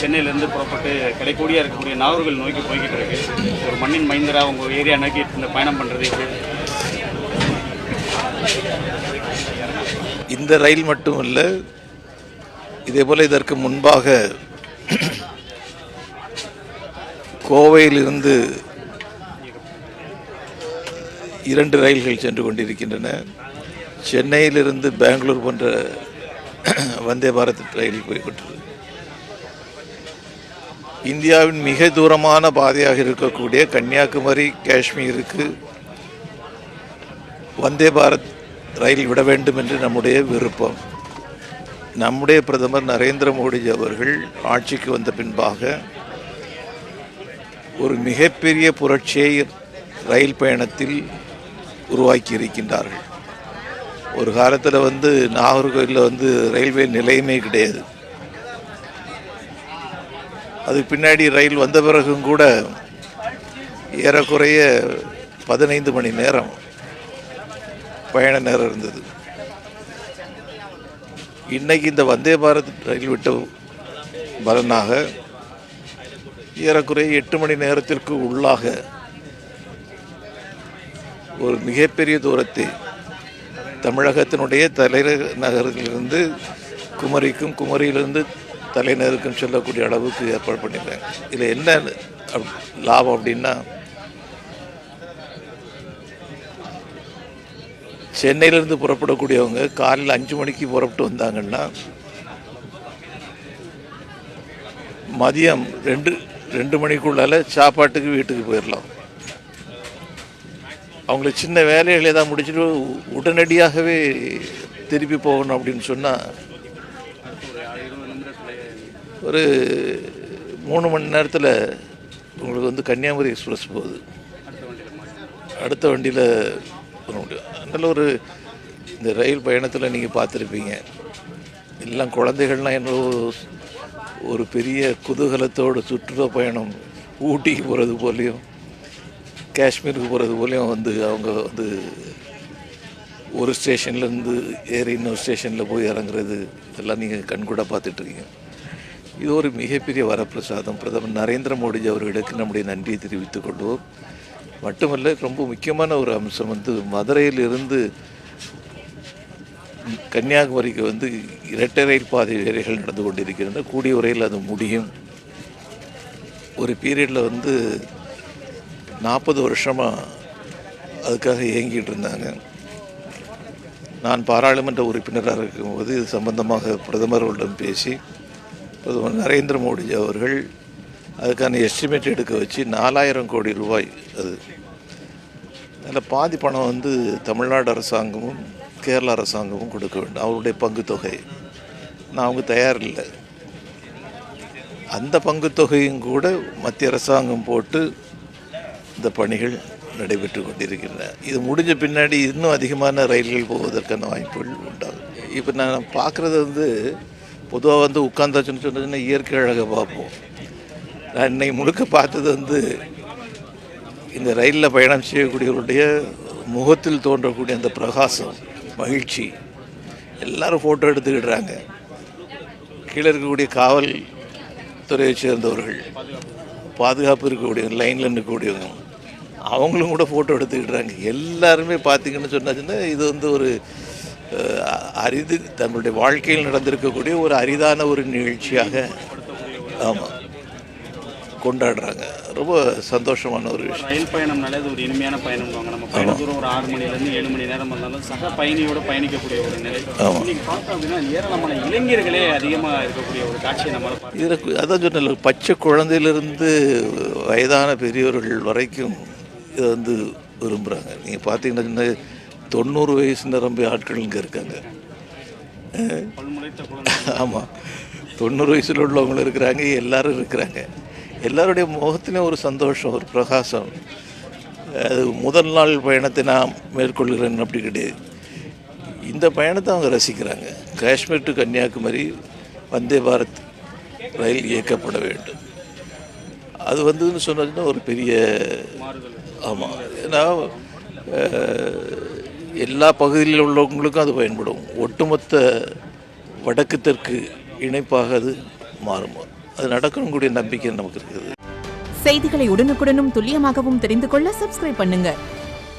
சென்னையிலேருந்து புறப்பட்டு கடைக்கோடியாக இருக்கக்கூடிய நாகர்கள் நோக்கி போய்கிட்டு இருக்கு. ஒரு மண்ணின் மைந்தரா உங்கள் ஏரியா நோக்கி இந்த பயணம் பண்ணுறது இந்த ரயில் மட்டும் இல்லை இதே போல் இதற்கு முன்பாக கோவையிலிருந்து இரண்டு ரயில்கள் சென்று கொண்டிருக்கின்றன. சென்னையிலிருந்து பெங்களூர் போன்ற வந்தே பாரத் ரயில் போய்கொண்டிருக்கு இந்தியாவின் மிக தூரமான பாதையாக இருக்கக்கூடிய கன்னியாகுமரி காஷ்மீருக்கு வந்தே பாரத் ரயில் விட வேண்டும் என்று நம்முடைய விருப்பம். நம்முடைய பிரதமர் நரேந்திர மோடி அவர்கள் ஆட்சிக்கு வந்த பின்பாக ஒரு மிகப்பெரிய புரட்சியை ரயில் பயணத்தில் உருவாக்கி இருக்கின்றார்கள் ஒரு காலத்தில் வந்து நாகர்கோயிலில் வந்து ரயில்வே நிலையமே கிடையாது. அதுக்கு பின்னாடி ரயில் வந்த பிறகும் கூட ஏறக்குறைய பதினைந்து மணி நேரம் பயண நேரம் இருந்தது. இன்னைக்கு இந்த வந்தே பாரத் ரயில் விட்ட பலனாக ஏறக்குறைய எட்டு மணி நேரத்திற்கு உள்ளாக ஒரு மிகப்பெரிய தூரத்தை தமிழகத்தினுடைய தலைநகரிலிருந்து குமரிக்கும் குமரியிலிருந்து தலைநருக்குன்னு சொல்லக்கூடிய அளவுக்கு ஏற்பாடு பண்ணியிருக்காங்க. இதில் என்ன அப்- லாபம் அப்படின்னா சென்னையிலேருந்து புறப்படக்கூடியவங்க காலையில் அஞ்சு மணிக்கு புறப்பட்டு வந்தாங்கன்னா மதியம் ரெண்டு ரெண்டு மணிக்குள்ளால சாப்பாட்டுக்கு வீட்டுக்கு போயிடலாம் அவங்களுக்கு சின்ன வேலைகளை தான் முடிச்சுட்டு உடனடியாகவே திருப்பி போகணும் அப்படின்னு சொன்னால் ஒரு மூணு மணி நேரத்தில் உங்களுக்கு வந்து கன்னியாகுமரி எக்ஸ்பிரஸ் போகுது. அடுத்த வண்டியில் வர முடியும். அதனால் ஒரு இந்த ரயில் பயணத்தில் நீங்கள் பார்த்துருப்பீங்க. எல்லாம் குழந்தைகள்லாம் என்ன ஒரு பெரிய குதூகலத்தோடு சுற்றுலா பயணம் ஊட்டிக்கு போகிறது போலேயும் காஷ்மீருக்கு போகிறது போலேயும் வந்து அவங்க வந்து ஒரு ஸ்டேஷன்லேருந்து ஏறி இன்னொரு ஸ்டேஷனில் போய் இறங்குறது இதெல்லாம் நீங்கள் கண்கூட பார்த்துட்ருக்கீங்க இது ஒரு மிகப்பெரிய வரப்பிரசாதம். பிரதமர் நரேந்திர மோடி அவர்களுக்கு நம்முடைய நன்றியை தெரிவித்துக் கொள்வோம். மட்டுமல்ல ரொம்ப முக்கியமான ஒரு அம்சம் வந்து மதுரையிலிருந்து கன்னியாகுமரிக்கு வந்து இரட்டை ரயில் பாதை வேலைகள் நடந்து கொண்டிருக்கின்றன. கூடிய உரையில் அது முடியும். ஒரு பீரியடில் வந்து நாற்பது வருஷமாக அதுக்காக இயங்கிட்டு இருந்தாங்க. நான் பாராளுமன்ற உறுப்பினராக இருக்கும்போது இது சம்பந்தமாக பிரதமர்களிடம் பேசி பிரதமர் நரேந்திர மோடி அவர்கள் அதுக்கான எஸ்டிமேட் எடுக்க வச்சு நாலாயிரம் கோடி ரூபாய் அது. அதில் பாதி பணம் வந்து தமிழ்நாடு அரசாங்கமும் கேரள அரசாங்கமும் கொடுக்க வேண்டும். அவருடைய பங்கு தொகை நான் அவங்க தயாரில்லை அந்த பங்கு தொகையும் கூட மத்திய அரசாங்கம் போட்டு இந்த பணிகள் நடைபெற்று கொண்டிருக்கின்றன. இது முடிஞ்ச பின்னாடி இன்னும் அதிகமான ரயில்கள் போவதற்கான வாய்ப்புகள் உண்டாகும் இப்போ நான் பார்க்குறது வந்து பொதுவாக வந்து உட்காந்தாச்சுன்னு சொன்னதுன்னா இயற்கை அழகை பார்ப்போம். நான் இன்னைக்கு முழுக்க பார்த்தது வந்து இந்த ரயிலில் பயணம் செய்யக்கூடியவருடைய முகத்தில் தோன்றக்கூடிய அந்த பிரகாசம் மகிழ்ச்சி. எல்லாரும் ஃபோட்டோ எடுத்துக்கிடுறாங்க. கீழே இருக்கக்கூடிய காவல் துறையை சேர்ந்தவர்கள் பாதுகாப்பு இருக்கக்கூடிய லைனில் நிற்கக்கூடியவங்க அவங்களும் கூட ஃபோட்டோ எடுத்துக்கிடுறாங்க. எல்லாருமே பார்த்தீங்கன்னு சொன்னாச்சுன்னா இது வந்து ஒரு அரிது தங்களுடைய வாழ்க்கையில் நடந்திருக்கக்கூடிய ஒரு அரிதான ஒரு நிகழ்ச்சியாக ஆமாம் கொண்டாடுறாங்க. ரொம்ப சந்தோஷமான ஒரு விஷயம். ரயில் பயணம்னாலே அது ஒரு இனிமையான பயணம். நம்ம பயண தூரம் ஒரு ஆறு மணிலேருந்து ஏழு மணி நேரம் வந்தாலும் சக பயணியோட பயணிக்கக்கூடிய ஒரு நிலை. இன்னைக்கு பார்த்தோம் அப்படின்னா ஏராளமான இளைஞர்களே அதிகமாக இருக்கக்கூடிய ஒரு காட்சியை பார்க்க இதில் அதான் சொன்னல பச்சை குழந்தையிலிருந்து வயதான பெரியவர்கள் வரைக்கும் இதை வந்து விரும்புகிறாங்க நீங்கள் பார்த்தீங்கன்னா தொண்ணூறு வயசு நிரம்பி ஆட்கள் இங்கே இருக்காங்க. ஆமாம் தொண்ணூறு வயசில் உள்ளவங்களும் இருக்கிறாங்க எல்லாரும் இருக்கிறாங்க. எல்லாருடைய முகத்திலும் ஒரு சந்தோஷம் ஒரு பிரகாசம். அது முதல் நாள் பயணத்தை நான் மேற்கொள்கிறேன் அப்படி கிடையாது இந்த பயணத்தை அவங்க ரசிக்கிறாங்க. காஷ்மீர் டு கன்னியாகுமரி வந்தே பாரத் ரயில் இயக்கப்பட வேண்டும். அது வந்துன்னு சொன்னதுன்னா ஒரு பெரிய ஆமாம் ஏன்னா எல்லா பகுதியில் உள்ளவங்களுக்கும் அது பயன்படும். ஒட்டுமொத்த வடக்கு தெற்கு இணைப்பாக அது மாறும். அது நடக்கணும் கூடிய நம்பிக்கை நமக்கு இருக்குது. செய்திகளை உடனுக்குடனும் துல்லியமாகவும் தெரிந்து கொள்ள சப்ஸ்கிரைப் பண்ணுங்கள்